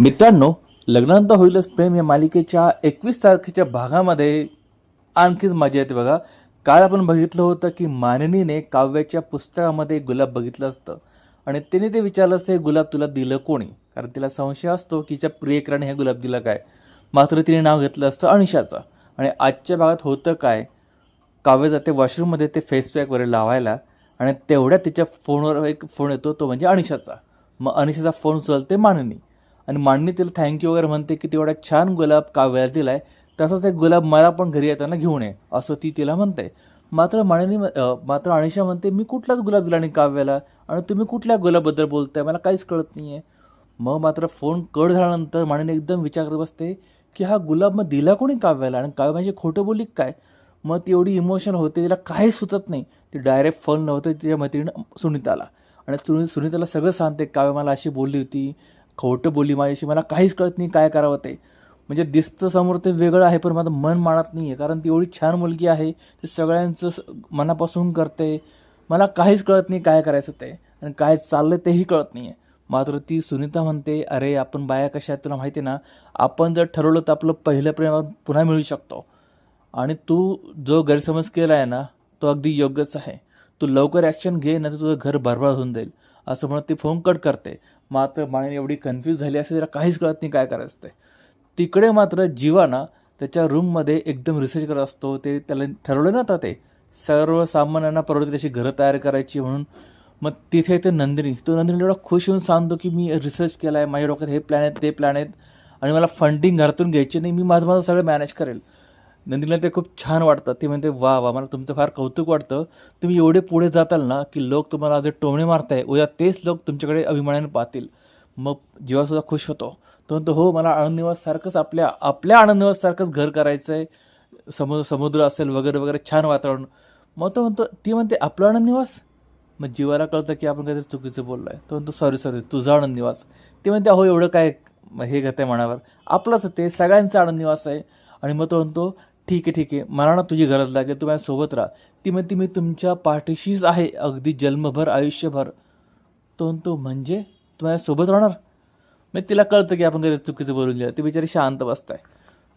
मित्रांनो लग्नानंतर होईलच प्रेम या मालिकेच्या एकवीस तारखेच्या भागामध्ये आणखीच मजा येते बघा. काल आपण बघितलं होतं की माननीने काव्याच्या पुस्तकामध्ये गुलाब बघितलं असतं. आणि तिने ते विचारलं असतं हे गुलाब तुला दिलं कोणी? कारण तिला संशय असतो की तिच्या प्रियकराने हे गुलाब दिलं काय. मात्र तिने नाव घेतलं असतं अनिशाचं. आणि आजच्या भागात होतं काय? काव्य जाते वॉशरूममध्ये ते फेस पॅक वगैरे लावायला आणि तेवढ्या तिच्या फोनवर एक फोन येतो तो म्हणजे अनिशाचा. मग अनिशाचा फोन उचलते माननी. आणि मांडणी तिला थँक्यू वगैरे म्हणते की तेवढा छान गुलाब काव्याला दिलाय. तसाच एक गुलाब मला पण घरी येताना घेऊन ये असं ती तिला म्हणते. मात्र माणिनी मात्र अनिशा म्हणते मी कुठलाच गुलाब दिला नाही काव्याला आणि तुम्ही कुठल्या गुलाबबद्दल बोलताय? मला काहीच कळत नाही आहे मग मात्र फोन कट झाल्यानंतर माणिनी एकदम विचार करत बसते की हा गुलाब मग दिला कोणी काव्याला आणि काव्य म्हणजे खोटं बोलली काय? मग ती एवढी इमोशन होते तिला काही सुचत नाही. ती डायरेक्ट फोन नव्हतं तिच्या मैत्रिणी सुनीताला. आणि सुनी सुनीताला सगळं सांगते काव्य मला अशी बोलली होती खोटं बोली माझ्याशी मला काहीच कळत नाही काय करावं ते. म्हणजे दिसतं समोर ते वेगळं आहे पण माझं मन मानत नाही आहे कारण ती एवढी छान मुलगी आहे ती सगळ्यांचं स- मनापासून करते. मला काहीच कळत नाही काय करायचं ते. आणि काय चाललं तेही कळत नाही आहे मात्र ती सुनीता म्हणते अरे आपण बाया कशा आहेत तुला माहिती आहे ना? आपण जर ठरवलं तर आपलं पहिलं प्रेम पुन्हा मिळू शकतो. आणि तू जो गैरसमज केला आहे ना तो अगदी योग्यच आहे. तू लवकर ॲक्शन घे नाही तर तुझं घर बरबाद होऊन जाईल. असं म्हणत ती फोन कट करते. मात्र माणिनी एवढी कन्फ्यूज झाली असते तिला काहीच कळत नाही काय करायचं ते. तिकडे मात्र जीवाना त्याच्या रूममध्ये एकदम रिसर्च करत असतो. ते त्याला ठरवलं ना आता ते. सर्वसामान्यांना परवडते त्याची घरं तयार करायची म्हणून. मग तिथे ते नंदिनी तो नंदिनी एवढा खुश होऊन सांगतो की मी रिसर्च केला आहे माझ्या डोक्यात हे प्लॅन आहेत ते प्लॅन आहेत. आणि मला फंडिंग घरातून घ्यायची नाही मी माझं माझं सगळं मॅनेज करेल. नंदीला ते खूप छान वाटतं ते म्हणते वा वा मला तुमचं फार कौतुक वाटतं. तुम्ही एवढे पुढे जाताल ना की लोक तुम्हाला जे टोमणे मारताय. उद्या तेच लोक तुमच्याकडे अभिमानाने पाहतील. मग जीवासुद्धा खुश होतो. तो म्हणतो हो मला आनंदनिवाससारखंच आपल्या आपल्या आनंदनिवाससारखंच घर करायचं आहे समुद्र समुद्र असेल वगैरे वगैरे छान वातावरण. मग तो म्हणतो ती म्हणते आपला आनंदनिवास? मग जीवाला कळतं की आपण काहीतरी चुकीचं बोललो आहे तो म्हणतो सॉरी सॉरी तुझा आनंदनिवास. ते ती म्हणते अहो एवढं काय हे घेते मनावर? आपलंच ते सगळ्यांचा आनंदनिवास आहे. आणि मग तो म्हणतो ठीक आहे ठीक आहे. मला ना तुझी गरज लागेल. तू माझ्यासोबत राहा. ती म्हणते मी तुमच्या पाठीशीच आहे. अगदी जन्मभर आयुष्यभर. तो तो म्हणजे तू माझ्यासोबत राहणार? मग तिला कळतं की आपण कधी चुकीचं बोलून गेलं. ती बिचारी शांत बसताय.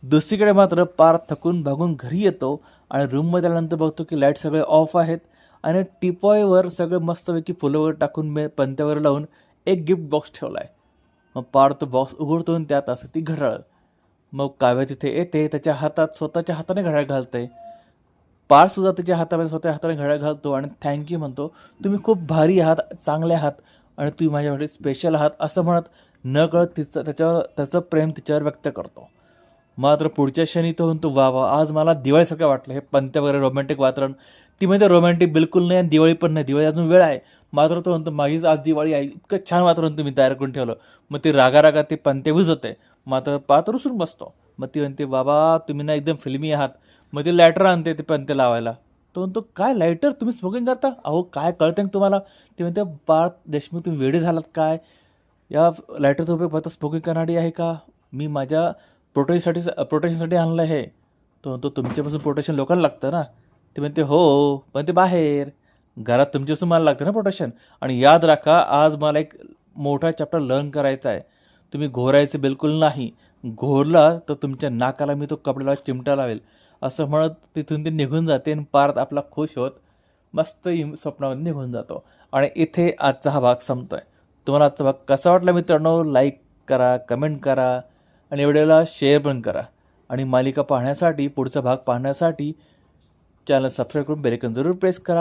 दुसरीकडे मात्र पार थकून भागून घरी येतो आणि रूममध्ये आल्यानंतर बघतो की लाइट सगळे ऑफ आहेत आणि टिपॉयवर सगळं मस्तपैकी फुलं वगैरे टाकून मे पंत्यावर लावून एक गिफ्ट बॉक्स ठेवला आहे मग पार तो बॉक्स उघडतो आणि त्यात असं ती घड्याळ. मग काव्या तिथे येते त्याच्या हातात स्वतःच्या हाताने घड्याळ घालते. पारसुद्धा तिच्या त्याच्या हातामध्ये स्वतः हाताने घड्याळ घालतो आणि थँक्यू म्हणतो. तुम्ही खूप भारी आहात चांगले आहात आणि तुम्ही माझ्यासाठी स्पेशल आहात असं म्हणत न कळत तिचं त्याच्यावर त्याचं प्रेम तिच्यावर व्यक्त करतो. मात्र पुढच्या क्षणी तो म्हणतो वा वा आज मला दिवाळीसारखं वाटलं. हे पंत्या वगैरे रोमॅन्टिक वातावरण. ती म्हणजे रोमॅन्टिक बिलकुल नाही आणि दिवाळी पण नाही दिवाळी अजून वेळ आहे. मात्र तो म्हणतो माझीच आज दिवाळी आहे. इतकं छान वातावरण तुम्ही तयार करून ठेवलं. मग ते रागा रागा ते पंते विजवते मात्र पात रुसून बसतो. मग ती म्हणते बाबा तुम्ही ना एकदम फिल्मी आहात. मग ते लायटर आणते ते पंते लावायला. तो म्हणतो काय लायटर तुम्ही स्मोकिंग करता? अहो काय कळतं तुम्हाला? ते म्हणते पार्थ देशमुख तुम्ही वेडे झालात काय? या लायटरचा उपयोग फक्त स्मोकिंग करणारी आहे का? मी माझ्या प्रोटेशनसाठी प्रोटेक्शनसाठी आणलं आहे. तो म्हणतो तुमच्यापासून प्रोटेक्शन लोकांना लागतं ना? ते म्हणते हो, हो. पण ते बाहेर. घरात तुमच्यापासून मला लागतं ना प्रोटेक्शन आणि याद राखा आज मला एक मोठा चॅप्टर लर्न करायचा आहे. तुम्ही घोरायचं बिलकुल नाही. घोरला तर तुमच्या नाकाला मी तो कपड्याला चिमटा लावेल. असं म्हणत तिथून ते निघून जाते आणि पार्थ आपला खुश होत मस्त स्वप्नामध्ये निघून जातो. आणि इथे आजचा हा भाग संपतो आहे तुम्हाला आजचा भाग कसा वाटला मित्रांनो? लाईक करा कमेंट करा आणि व्हिडिओला शेअर पण करा. आणि मालिका पाहण्यासाठी पुढचा भाग पाहण्यासाठी चॅनल सबस्क्राईब करून बेलेकन जरूर प्रेस करा.